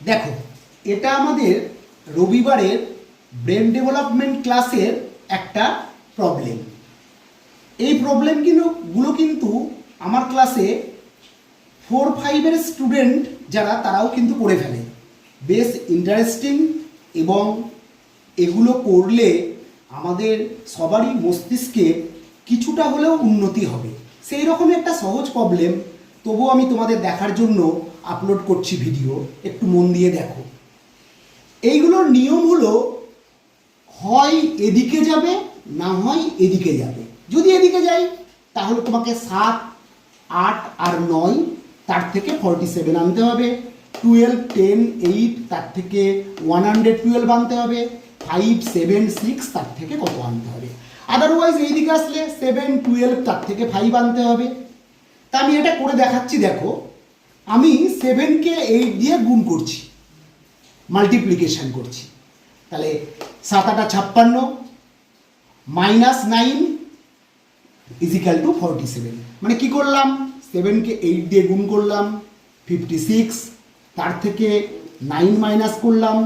দেখো, এটা আমাদের রবিবারের ব্রেন ডেভেলপমেন্ট ক্লাসের একটা প্রবলেম এই প্রবলেমগুলো কিন্তু আমার ক্লাসে ফোর ফাইভের স্টুডেন্ট যারা, তারাও কিন্তু করে ফেলে। বেশ ইন্টারেস্টিং এবং এগুলো করলে আমাদের সবারই মস্তিষ্কে কিছুটা হলেও উন্নতি হবে। সেই রকম একটা সহজ প্রবলেম তবুও আমি তোমাদের দেখার জন্য আপলোড করছি ভিডিও একটু মন দিয়ে দেখো। এইগুলোর নিয়ম হলো, হয় এদিকে যাবে, না হয় এদিকে যাবে। যদি এদিকে যাই, তাহলে তোমাকে সাত, আট আর নয়, তার থেকে ফর্টি সেভেন আনতে হবে। টুয়েলভ টেন এইট তার থেকে ওয়ান হান্ড্রেড টুয়েলভ আনতে হবে। ফাইভ সেভেন সিক্স তার থেকে কত আনতে হবে? আদারওয়াইজ এইদিকে আসলে সেভেন টুয়েলভ তার থেকে ফাইভ আনতে হবে। তা আমি এটা করে দেখাচ্ছি, দেখো। আমি সেভেনকে এইট দিয়ে গুণ করছি মাল্টিপ্লিকেশন করছি। তাহলে সাত আটা ছাপ্পান্ন minus nine is equal two forty seven মানে কি করলাম? সেভেনকে এইট দিয়ে গুণ করলাম ফিফটি সিক্স তার থেকে নাইন মাইনাস করলাম,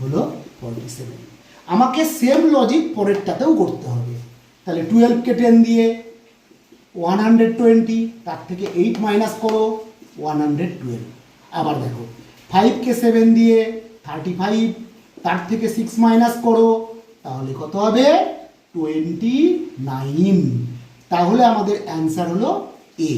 হলো ফর্টি সেভেন আমাকে সেম লজিক পরেরটাতেও করতে হবে। তাহলে টুয়েলভকে টেন দিয়ে ওয়ান হান্ড্রেড টোয়েন্টি তার থেকে এইট মাইনাস করো ওয়ান হান্ড্রেড টুয়েলভ আবার দেখো ফাইভকে সেভেন দিয়ে থার্টি ফাইভ তার থেকে সিক্স মাইনাস করো, তাহলে কত হবে? টোয়েন্টি নাইন তাহলে আমাদের অ্যান্সার হলো এ